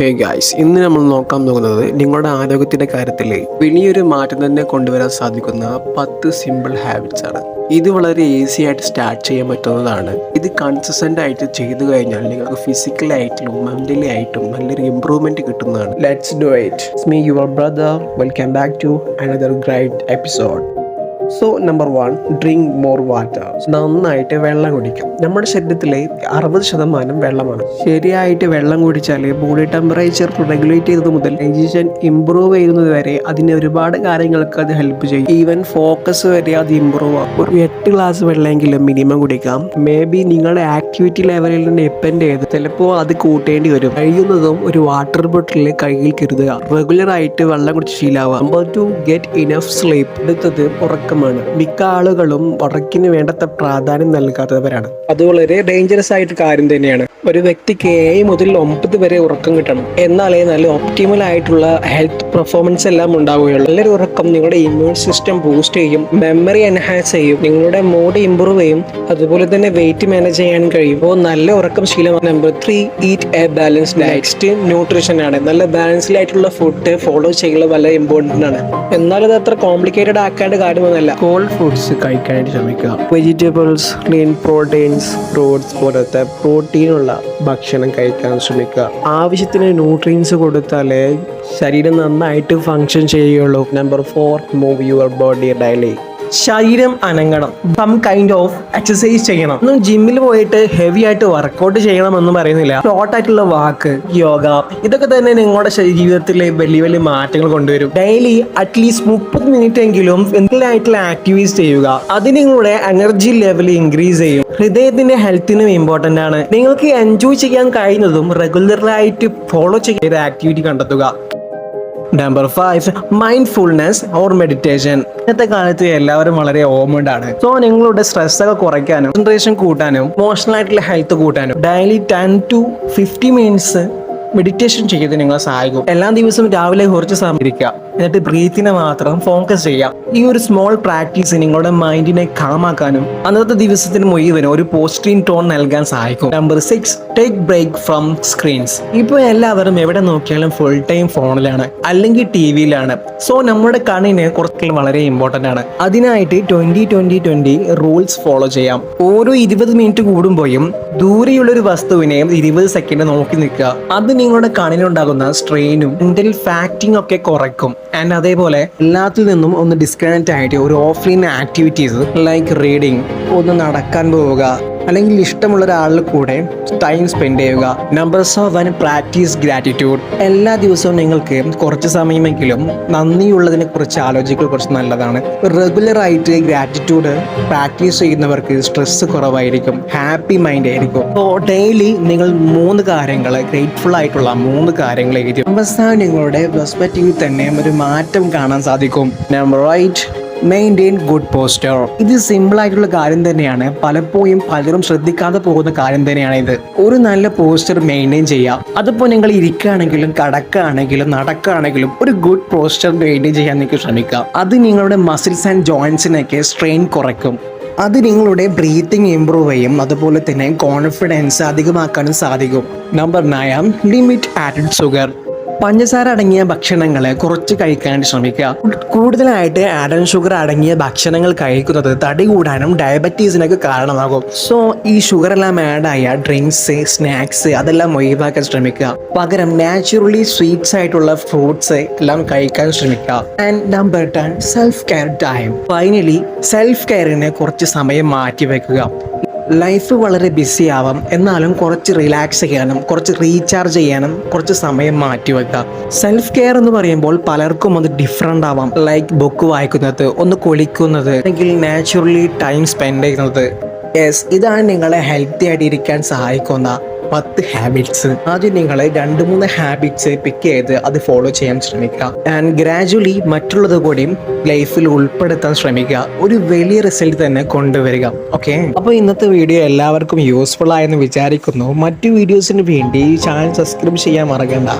Hey guys ഇന്ന് നമ്മൾ നോക്കാൻ പോകുന്നത് നിങ്ങളുടെ ആരോഗ്യത്തിന്റെ കാര്യത്തിൽ വലിയൊരു മാറ്റം തന്നെ കൊണ്ടുവരാൻ സാധിക്കുന്ന പത്ത് സിമ്പിൾ ഹാബിറ്റ്സ് ആണ്. ഇത് വളരെ ഈസി ആയിട്ട് സ്റ്റാർട്ട് ചെയ്യാൻ പറ്റുന്നതാണ്. ഇത് കൺസിസ്റ്റന്റ് ആയിട്ട് ചെയ്തു കഴിഞ്ഞാൽ നിങ്ങൾക്ക് ഫിസിക്കലി ആയിട്ടും മെന്റലി ആയിട്ടും നല്ലൊരു ഇമ്പ്രൂവ്മെന്റ് കിട്ടുന്നതാണ്. Let's do it me your brother welcome back to another great episode so number one drink more water നന്നായിട്ട് വെള്ളം കുടിക്കും. നമ്മുടെ ശരീരത്തിലെ അറുപത് ശതമാനം വെള്ളമാണ്. ശരിയായിട്ട് വെള്ളം കുടിച്ചാൽ ബോഡി ടെമ്പറേച്ചർ റെഗുലേറ്റ് ചെയ്തത് മുതൽ ഡൈജഷൻ ഇമ്പ്രൂവ് ചെയ്യുന്നത് വരെ അതിന് ഒരുപാട് കാര്യങ്ങൾക്ക് അത് ഹെൽപ്പ് ചെയ്യും. ഈവൻ ഫോക്കസ് വരെ അത് ഇമ്പ്രൂവ് ആകും ഒരു എട്ട് ഗ്ലാസ് വെള്ളമെങ്കിലും മിനിമം കുടിക്കാം. മേ ബി നിങ്ങളുടെ ആക്ടിവിറ്റി ലെവലിൽ ഡിപ്പെൻഡ് ചെയ്ത് ചിലപ്പോൾ അത് കൂട്ടേണ്ടി വരും. കഴിയുന്നതും ഒരു വാട്ടർ ബോട്ടിൽ കയ്യിൽ കരുതുക. റെഗുലർ ആയിട്ട് വെള്ളം കുടിച്ച് ശീലാവുക. Number two get enough sleep അടുത്തത് ഉറക്കമാണ് മിക്ക ആളുകളും ഉറക്കിന് വേണ്ടത്ര പ്രാധാന്യം നൽകാത്തവരാണ്. അത് വളരെ ഡേഞ്ചറസ് ആയിട്ട് കാര്യം തന്നെയാണ്. ഒരു വ്യക്തിക്ക് ഏഴ് മുതൽ ഒമ്പത് വരെ ഉറക്കം കിട്ടണം. എന്നാലേ നല്ല ഒപ്റ്റിമൽ ആയിട്ടുള്ള ഹെൽത്ത് പെർഫോമൻസ് എല്ലാം ഉണ്ടാവുകയുള്ളൂ. നല്ലൊരു ഉറക്കം നിങ്ങളുടെ ഇമ്മ്യൂൺ സിസ്റ്റം ബൂസ്റ്റ് ചെയ്യും മെമ്മറി എൻഹാൻസ് ചെയ്യും നിങ്ങളുടെ മൂഡ് ഇമ്പ്രൂവ് ചെയ്യും അതുപോലെ തന്നെ വെയിറ്റ് മാനേജ് ചെയ്യാൻ കഴിയും. അപ്പോൾ നല്ല ഉറക്കം ശീലമാണ് number three eat a balance diet nutrition ആണ്. നല്ല ബാലൻസ്ഡ് ആയിട്ടുള്ള ഫുഡ് ഫോളോ ചെയ്യുന്നത് വളരെ ഇമ്പോർട്ടന്റ് ആണ്. എന്നാൽ അത് അത്ര കോംപ്ലിക്കേറ്റഡ് ആക്കേണ്ട കാര്യമൊന്നുമല്ല. കോൾഡ് ഫുഡ്സ് കഴിക്കാനായിട്ട് ശ്രമിക്കുക. വെജിറ്റബിൾസ് ക്ലീൻ പ്രോട്ടീൻസ് ഫ്രൂട്ട്സ് പോലത്തെ പ്രോട്ടീനുള്ള ഭക്ഷണം കഴിക്കാൻ ശ്രമിക്കുക. ആവശ്യത്തിന് ന്യൂട്രിയൻസ് കൊടുത്താലേ ശരീരം നന്നായിട്ട് ഫങ്ഷൻ ചെയ്യുകയുള്ളൂ number four move your body daily ശരീരം അനങ്ങണം. സം കൈൻഡ് ഓഫ് എക്സസൈസ് ചെയ്യണം. ഒന്നും ജിമ്മിൽ പോയിട്ട് ഹെവി ആയിട്ട് വർക്കൗട്ട് ചെയ്യണം എന്ന് പറയുന്നില്ല. ഷോർട്ട് ആയിട്ടുള്ള വാക്ക് യോഗ ഇതൊക്കെ തന്നെ നിങ്ങളുടെ ജീവിതത്തിലെ വലിയ വലിയ മാറ്റങ്ങൾ കൊണ്ടുവരും. ഡെയിലി അറ്റ്ലീസ്റ്റ് മുപ്പത് മിനിറ്റ് എങ്കിലും എന്തെങ്കിലും ആയിട്ടുള്ള ആക്ടിവിറ്റീസ് ചെയ്യുക. അത് നിങ്ങളുടെ എനർജി ലെവൽ ഇൻക്രീസ് ചെയ്യും. ഹൃദയത്തിന്റെ ഹെൽത്തിനും ഇമ്പോർട്ടന്റ് ആണ്. നിങ്ങൾക്ക് എൻജോയ് ചെയ്യാൻ കഴിയുന്നതും റെഗുലറായിട്ട് ഫോളോ ചെയ്യുന്ന ആക്ടിവിറ്റി കണ്ടെത്തുക. Number five mindfulness or meditation ഇന്നത്തെ കാലത്ത് എല്ലാവരും വളരെ ഓമഡ് ആണ് സോ നിങ്ങളുടെ സ്ട്രെസ് ഒക്കെ കുറയ്ക്കാനും കോൺസെൻട്രേഷൻ കൂട്ടാനും ഇമോഷണൽ ആയിട്ടുള്ള ഹെൽത്ത് കൂട്ടാനും daily ten to fifty minutes meditation ചെയ്ത് നിങ്ങളെ സഹായിക്കും. എല്ലാ ദിവസവും രാവിലെ കുറച്ച് സമയം എന്നിട്ട് ബ്രീത്തിനെ മാത്രം ഫോക്കസ് ചെയ്യാം. ഈ ഒരു സ്മോൾ പ്രാക്ടീസ് നിങ്ങളുടെ മൈൻഡിനെ കാമാക്കാനും അന്നത്തെ ദിവസത്തിന് മുഴുവനും ഒരു പോസിറ്റീവ് ടോൺ നൽകാൻ സഹായിക്കും. Number six take break from screens ഇപ്പോൾ എല്ലാവരും എവിടെ നോക്കിയാലും ഫുൾ ടൈം ഫോണിലാണ് അല്ലെങ്കിൽ ടി വിയിലാണ് സോ നമ്മുടെ കണ്ണിന് കുറച്ച് വളരെ ഇമ്പോർട്ടന്റ് ആണ്. അതിനായിട്ട് twenty twenty twenty rules follow ചെയ്യാം. ഓരോ ഇരുപത് മിനിറ്റ് കൂടുമ്പോഴും ദൂരെയുള്ള ഒരു വസ്തുവിനെ ഇരുപത് സെക്കൻഡ് നോക്കി നിൽക്കുക. അത് നിങ്ങളുടെ കണ്ണിനുണ്ടാകുന്ന സ്ട്രെയിനും മെന്റൽ ഫാക്റ്റിംഗ് ഒക്കെ കുറയ്ക്കും. ആൻഡ് അതേപോലെ എല്ലാത്തിൽ നിന്നും ഒന്ന് ഡിസ്കണക്റ്റ് ആയിട്ട് ഒരു ഓഫ്ലൈൻ ആക്ടിവിറ്റീസ് ലൈക്ക് റീഡിങ് ഒന്ന് നടക്കാൻ പോവുക. അല്ലെങ്കിൽ ഇഷ്ടമുള്ള ഒരാളുടെ കൂടെ ടൈം സ്പെൻഡ് ചെയ്യുക. Numbers of one practice gratitude എല്ലാ ദിവസവും നിങ്ങൾക്ക് കുറച്ച് സമയമെങ്കിലും നന്ദിയുള്ളതിനെ കുറിച്ച് ആലോചിക്കൽ കുറച്ച് നല്ലതാണ്. റെഗുലർ ആയിട്ട് ഗ്രാറ്റിറ്റ്യൂഡ് പ്രാക്ടീസ് ചെയ്യുന്നവർക്ക് സ്ട്രെസ് കുറവായിരിക്കും. ഹാപ്പി മൈൻഡ് ആയിരിക്കും. അപ്പോൾ ഡെയിലി നിങ്ങൾ മൂന്ന് കാര്യങ്ങൾ ഗ്രേറ്റ്ഫുൾ ആയിട്ടുള്ള മൂന്ന് കാര്യങ്ങൾ എഴുതി. അവസാനം നിങ്ങളുടെ പെർസ്പെക്റ്റീവിൽ തന്നെ ഒരു മാറ്റം കാണാൻ സാധിക്കും. Number eight maintain good posture ഇത് സിമ്പിൾ ആയിട്ടുള്ള കാര്യം തന്നെയാണ്. പലപ്പോഴും പലരും ശ്രദ്ധിക്കാതെ പോകുന്ന കാര്യം തന്നെയാണ് ഇത്. ഒരു നല്ല പോസ്റ്റർ മെയിന്റെയിൻ ചെയ്യാം അതിപ്പോൾ നിങ്ങൾ ഇരിക്കുകയാണെങ്കിലും കടക്കുകയാണെങ്കിലും നടക്കുകയാണെങ്കിലും ഒരു ഗുഡ് പോസ്റ്റർ മെയിന്റെയിൻ ചെയ്യാൻ നിങ്ങൾക്ക് ശ്രമിക്കാം അത് നിങ്ങളുടെ മസിൽസ് ആൻഡ് ജോയിൻസിനൊക്കെ സ്ട്രെയിൻ കുറയ്ക്കും. അത് നിങ്ങളുടെ ബ്രീത്തിങ് ഇമ്പ്രൂവ് ചെയ്യും. അതുപോലെ തന്നെ കോൺഫിഡൻസ് അധികമാക്കാനും സാധിക്കും. നമ്പർ നയം ലിമിറ്റ് ആറ്റഡ് ഷുഗർ പഞ്ചസാര അടങ്ങിയ ഭക്ഷണങ്ങൾ കുറച്ച് കഴിക്കാൻ ശ്രമിക്കുക. കൂടുതലായിട്ട് ആഡൻ ഷുഗർ അടങ്ങിയ ഭക്ഷണങ്ങൾ കഴിക്കുന്നത് തടി കൂടാനും ഡയബറ്റീസിനൊക്കെ കാരണമാകും. സോ ഈ ഷുഗർ എല്ലാം ആഡായ ഡ്രിങ്ക്സ് സ്നാക്സ് അതെല്ലാം ഒഴിവാക്കാൻ ശ്രമിക്കുക. പകരം നാച്ചുറലി സ്വീറ്റ്സ് ആയിട്ടുള്ള ഫ്രൂട്ട്സ് എല്ലാം കഴിക്കാൻ ശ്രമിക്കുക. And number ten self care time finally self കെയറിന് കുറച്ച് സമയം മാറ്റി വെക്കുക ലൈഫ് വളരെ ബിസി ആവാം. എന്നാലും കുറച്ച് റിലാക്സ് ചെയ്യാനും കുറച്ച് റീചാർജ് ചെയ്യാനും കുറച്ച് സമയം മാറ്റി വെക്കുക. സെൽഫ് കെയർ എന്ന് പറയുമ്പോൾ പലർക്കും അത് ഡിഫറെന്റ് ആവാം. ലൈക്ക് ബുക്ക് വായിക്കുന്നത് ഒന്ന് കുളിക്കുന്നത് അല്ലെങ്കിൽ നാച്ചുറലി ടൈം സ്പെൻഡ് ചെയ്യുന്നത്. യെസ് ഇതാണ് നിങ്ങളെ ഹെൽത്തി ആയിട്ട് ഇരിക്കാൻ സഹായിക്കുന്ന പത്ത് ഹാബിറ്റ്സ് ആദ്യം നിങ്ങൾ രണ്ട് മൂന്ന് ഹാബിറ്റ്സ് പിക്ക് ചെയ്ത് അത് ഫോളോ ചെയ്യാൻ ശ്രമിക്കുക. ആൻഡ് ഗ്രാജുവലി മറ്റുള്ളത് കൂടിയും ലൈഫിൽ ഉൾപ്പെടുത്താൻ ശ്രമിക്കുക. ഒരു വലിയ റിസൾട്ട് തന്നെ കൊണ്ടുവരിക. ഓക്കെ അപ്പോൾ ഇന്നത്തെ വീഡിയോ എല്ലാവർക്കും യൂസ്ഫുൾ ആയെന്ന് വിചാരിക്കുന്നു. മറ്റു വീഡിയോസിന് വേണ്ടി ചാനൽ സബ്സ്ക്രൈബ് ചെയ്യാൻ മറക്കണ്ട.